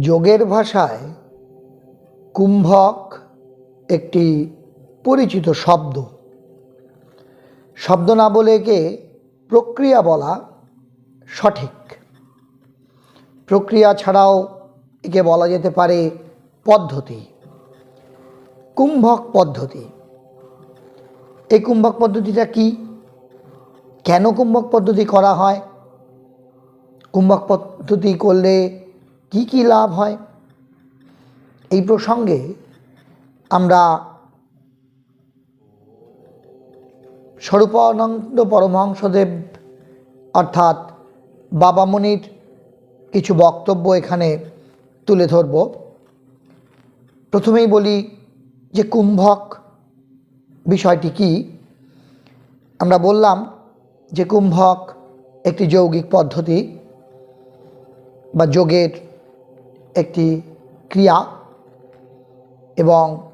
যোগের ভাষায় কুম্ভক একটি পরিচিত শব্দ। শব্দ না বলে একে প্রক্রিয়া বলা সঠিক। প্রক্রিয়া ছাড়াও একে বলা যেতে পারে পদ্ধতি। কুম্ভক পদ্ধতি। এই কুম্ভক পদ্ধতিটা কি? কেন কুম্ভক পদ্ধতি করা হয়? কুম্ভক পদ্ধতি করলে কি কি লাভ হয়? এই প্রসঙ্গে আমরা স্বরূপানন্দ পরমহংসদেব অর্থাৎ বাবামণির কিছু বক্তব্য এখানে তুলে ধরব। প্রথমেই বলি যে কুম্ভক বিষয়টি কি? আমরা বললাম যে কুম্ভক একটি যৌগিক পদ্ধতি বা যোগের একটি ক্রিয়া এবং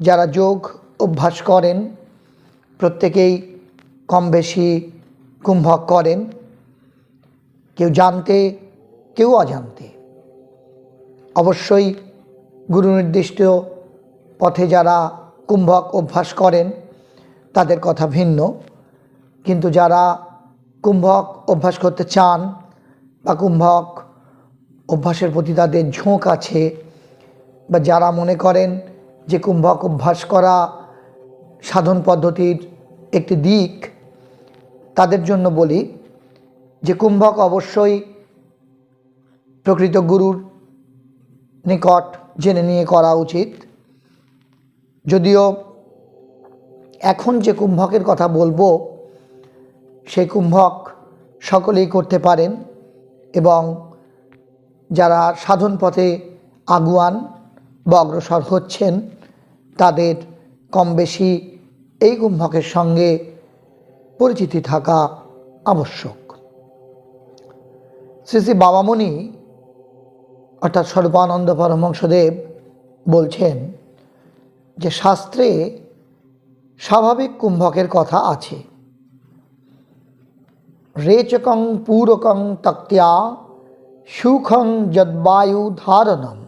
যারা যোগ অভ্যাস করেন, প্রত্যেকেই কম বেশি কুম্ভক করেন। কেউ জানতে, কেউ অজান্তে। অবশ্যই গুরু নির্দিষ্ট পথে যারা কুম্ভক অভ্যাস করেন, তাদের কথা ভিন্ন। কিন্তু যারা কুম্ভক অভ্যাস করতে চান বা কুম্ভক অভ্যাসের প্রতি তাদের ঝোঁক আছে বা যারা মনে করেন যে কুম্ভক অভ্যাস করা সাধন পদ্ধতির একটি দিক, তাদের জন্য বলি যে কুম্ভক অবশ্যই প্রকৃত গুরুর নিকট জেনে নিয়ে করা উচিত। যদিও এখন যে কুম্ভকের কথা বলব, সেই কুম্ভক সকলেই করতে পারেন এবং যারা সাধন পথে আগুয়ান বা অগ্রসর হচ্ছেন, তাদের কম বেশি এই কুম্ভকের সঙ্গে পরিচিতি থাকা আবশ্যক। শ্রী শ্রী বাবামণি অর্থাৎ স্বরূপানন্দ পরমহংসদেব বলছেন যে শাস্ত্রে স্বাভাবিক কুম্ভকের কথা আছে। রেচকং পূরকং তক্ত্যা সুখং যদ্বায়ু ধারণম।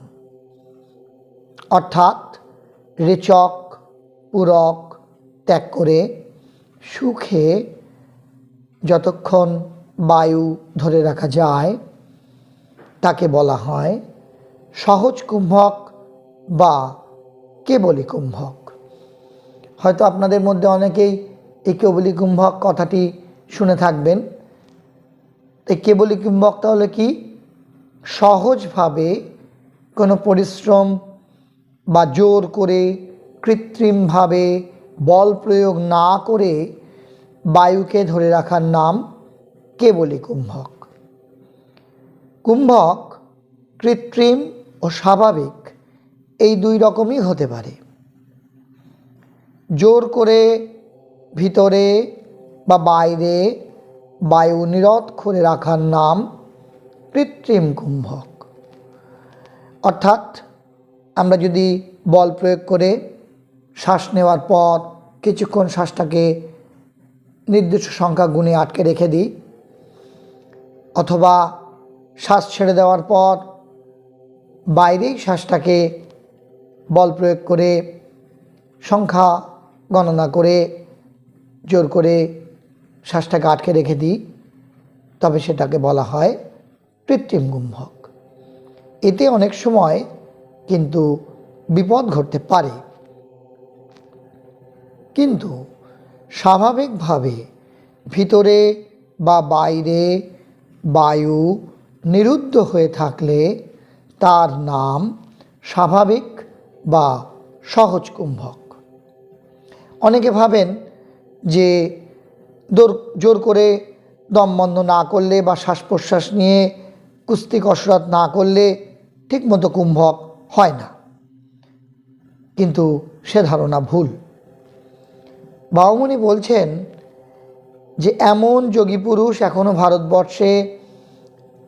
অর্থাৎ রেচক পূরক ত্যাগ করে সুখে যতক্ষণ বায়ু ধরে রাখা যায়, তাকে বলা হয় সহজ কুম্ভক বা কেবলি কুম্ভক। হয়তো আপনাদের মধ্যে অনেকেই এই কেবলি কুম্ভক কথাটি শুনে থাকবেন। এই কেবলি কুম্ভক তাহলে কি? সহজভাবে কোনো পরিশ্রম বা জোর করে কৃত্রিমভাবে বল প্রয়োগ না করে বায়ুকে ধরে রাখার নাম কেবলি কুম্ভক। কুম্ভক কৃত্রিম ও স্বাভাবিক এই দুই রকমই হতে পারে। জোর করে ভিতরে বা বাইরে বায়ু নিরোধ করে রাখার নাম কৃত্রিম কুম্ভক। অর্থাৎ আমরা যদি বল প্রয়োগ করে শ্বাস নেওয়ার পর কিছুক্ষণ শ্বাসটাকে নির্দিষ্ট সংখ্যা গুণে আটকে রেখে দিই, অথবা শ্বাস ছেড়ে দেওয়ার পর বাইরেই শ্বাসটাকে বল প্রয়োগ করে সংখ্যা গণনা করে জোর করে শ্বাসটাকে আটকে রেখে দিই, তবে সেটাকে বলা হয় কৃত্রিম কুম্ভক এতে অনেক সময় কিন্তু বিপদ ঘটতে পারে। কিন্তু স্বাভাবিকভাবে ভিতরে বা বাইরে বায়ু নিরুদ্ধ হয়ে থাকলে তার নাম স্বাভাবিক বা সহজ কুম্ভক অনেকে ভাবেন যে জোর করে দম বন্ধ না করলে বা শ্বাস প্রশ্বাস নিয়ে কুস্তি কসরত না করলে ঠিকমতো কুম্ভক হয় না। কিন্তু সে ধারণা ভুল। বাবুমণি বলছেন যে, এমন যোগী পুরুষ এখনও ভারতবর্ষে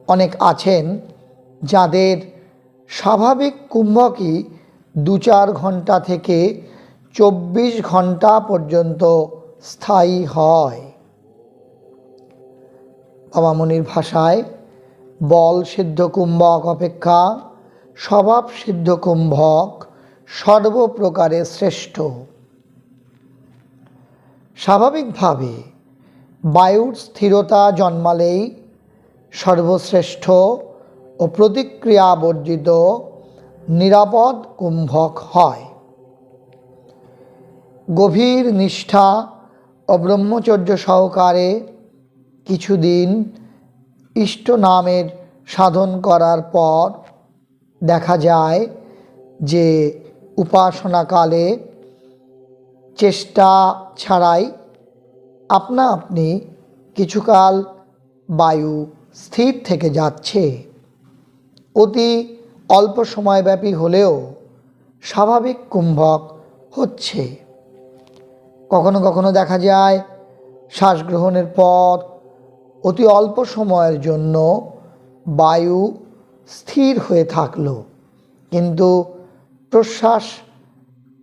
অনেক আছেন যাদের স্বাভাবিক কুম্ভকই দু চার ঘণ্টা থেকে চব্বিশ ঘণ্টা পর্যন্ত স্থায়ী হয়। বাবামণির ভাষায় বল সিদ্ধ কুম্ভক অপেক্ষা, স্বভাব সিদ্ধ কুম্ভক সর্বপ্রকারে শ্রেষ্ঠ। স্বাভাবিকভাবে বায়ুর স্থিরতা জন্মালেই সর্বশ্রেষ্ঠ ও প্রতিক্রিয়া বর্জিত নিরাপদ কুম্ভক হয়। গভীর নিষ্ঠা ও ব্রহ্মচর্য সহকারে কিছুদিন ইষ্ট নামের সাধন করার পর দেখা যায় যে উপাসনাকালে চেষ্টা ছাড়াই আপনা আপনি কিছুকাল বায়ু স্থির থেকে যাচ্ছে। অতি অল্প সময়ব্যাপী হলেও স্বাভাবিক কুম্ভক হচ্ছে। কখনো কখনো দেখা যায় শ্বাস গ্রহণের পর অতি অল্প সময়ের জন্য বায়ু স্থির হয়ে থাকল। কিন্তু প্রশ্বাস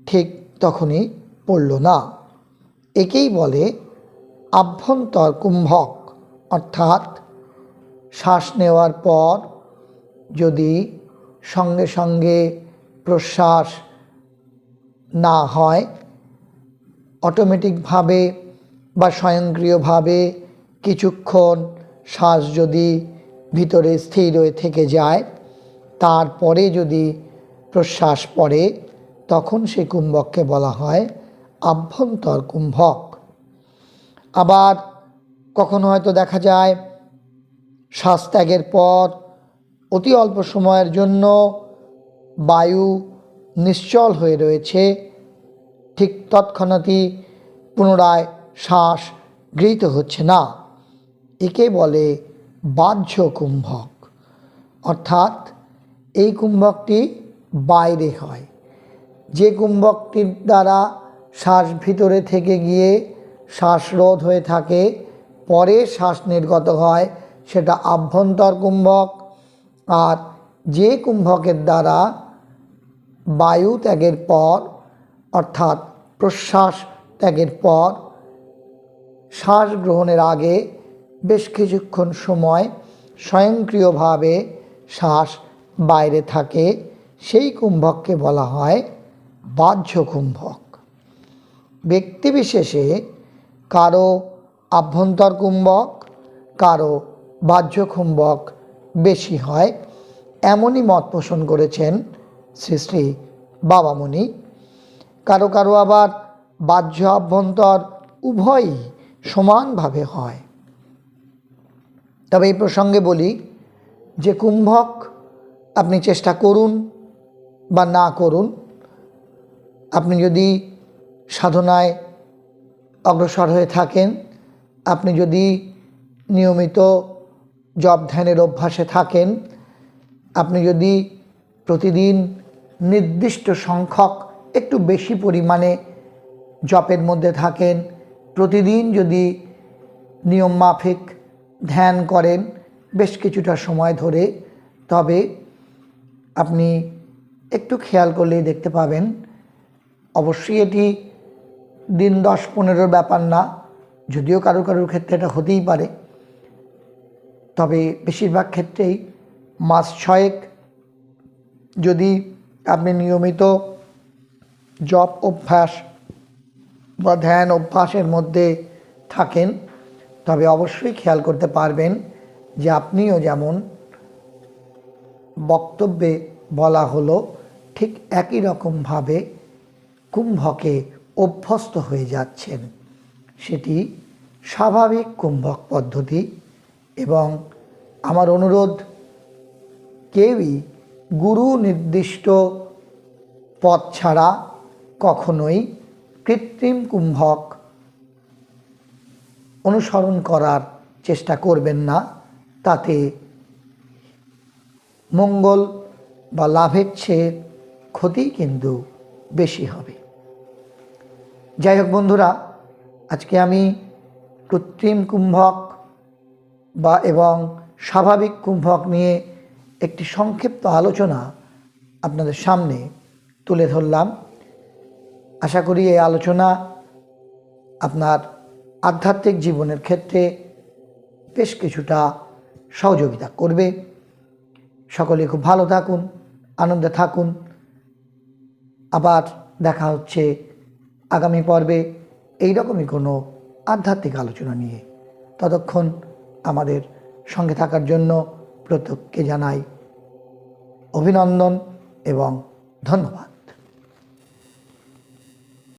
ঠিক তখনই পড়ল না। একেই বলে আভ্যন্তর কুম্ভক। অর্থাৎ শ্বাস নেওয়ার পর যদি সঙ্গে সঙ্গে প্রশ্বাস না হয় অটোমেটিকভাবে বা স্বয়ংক্রিয়ভাবে কিছুক্ষণ শ্বাস যদি ভিতরে স্থির হয়ে থেকে যায়, তারপরে যদি প্রশ্বাস পড়ে, তখন সেই কুম্ভককে বলা হয় আভ্যন্তর কুম্ভক। আবার কখনো হয়তো দেখা যায়, শ্বাস ত্যাগের পর অতি অল্প সময়ের জন্য বায়ু নিশ্চল হয়ে রয়েছে। ঠিক তৎক্ষণাৎই পুনরায় শ্বাস গৃহীত হচ্ছে না। একে বলে বাহ্য কুম্ভক। অর্থাৎ এই কুম্ভকটি বাইরে হয়। যে কুম্ভকটির দ্বারা শ্বাস ভিতরে থেকে গিয়ে শ্বাসরোধ হয়ে থাকে, পরে শ্বাস নির্গত হয়, সেটা আভ্যন্তর কুম্ভক। আর যে কুম্ভকের দ্বারা বায়ু ত্যাগের পর, অর্থাৎ প্রশ্বাস ত্যাগের পর, শ্বাস গ্রহণের আগে বেশ কিছুক্ষণ সময় স্বয়ংক্রিয়ভাবে শ্বাস বাইরে থাকে। সেই কুম্ভককে বলা হয় বাহ্য কুম্ভক। ব্যক্তিবিশেষে কারও আভ্যন্তর কুম্ভক, কারও বাহ্য কুম্ভক বেশি হয়, এমনই মত পোষণ করেছেন শ্রী শ্রী বাবামণি। কারও কারও আবার বাহ্য আভ্যন্তর উভয়ই সমানভাবে হয়। তবে এই প্রসঙ্গে বলি যে কুম্ভক আপনি চেষ্টা করুন বা না করুন, আপনি যদি সাধনায় অগ্রসর হয়ে থাকেন, আপনি যদি নিয়মিত জপ ধ্যানের অভ্যাসে থাকেন, আপনি যদি প্রতিদিন নির্দিষ্ট সংখ্যক একটু বেশি পরিমাণে জপের মধ্যে থাকেন, প্রতিদিন যদি নিয়ম মাফিক ধ্যান করেন বেশ কিছুটা সময় ধরে। তবে আপনি একটু খেয়াল করলেই দেখতে পাবেন, অবশ্যই এটি দিন দশ পনেরোর ব্যাপার না, যদিও কারও কারোর ক্ষেত্রে এটা হতেই পারে। তবে বেশিরভাগ ক্ষেত্রেই মাস ছয়েক যদি আপনি নিয়মিত জপ অভ্যাস বা ধ্যান অভ্যাসের মধ্যে থাকেন তবে অবশ্যই খেয়াল করতে পারবেন যে আপনিও যেমন বক্তব্যে বলা হলো, ঠিক একই রকমভাবে কুম্ভকে অভ্যস্ত হয়ে যাচ্ছেন। সেটি স্বাভাবিক কুম্ভক পদ্ধতি এবং আমার অনুরোধ, কেউই গুরু নির্দিষ্ট পথ ছাড়া কখনোই কৃত্রিম কুম্ভক অনুসরণ করার চেষ্টা করবেন না। তাতে মঙ্গল বা লাভের চেয়ে ক্ষতি কিন্তু বেশি হবে। যাই হোক বন্ধুরা, আজকে আমি কৃত্রিম কুম্ভক বা এবং স্বাভাবিক কুম্ভক নিয়ে একটি সংক্ষিপ্ত আলোচনা আপনাদের সামনে তুলে ধরলাম। আশা করি এই আলোচনা আপনার আধ্যাত্মিক জীবনের ক্ষেত্রে বেশ কিছুটা সহযোগিতা করবে। সকলে খুব ভালো থাকুন, আনন্দে থাকুন। আবার দেখা হচ্ছে আগামী পর্বে এই রকমই কোনো আধ্যাত্মিক আলোচনা নিয়ে। ততক্ষণ আমাদের সঙ্গে থাকার জন্য প্রত্যেককে জানাই অভিনন্দন এবং ধন্যবাদ।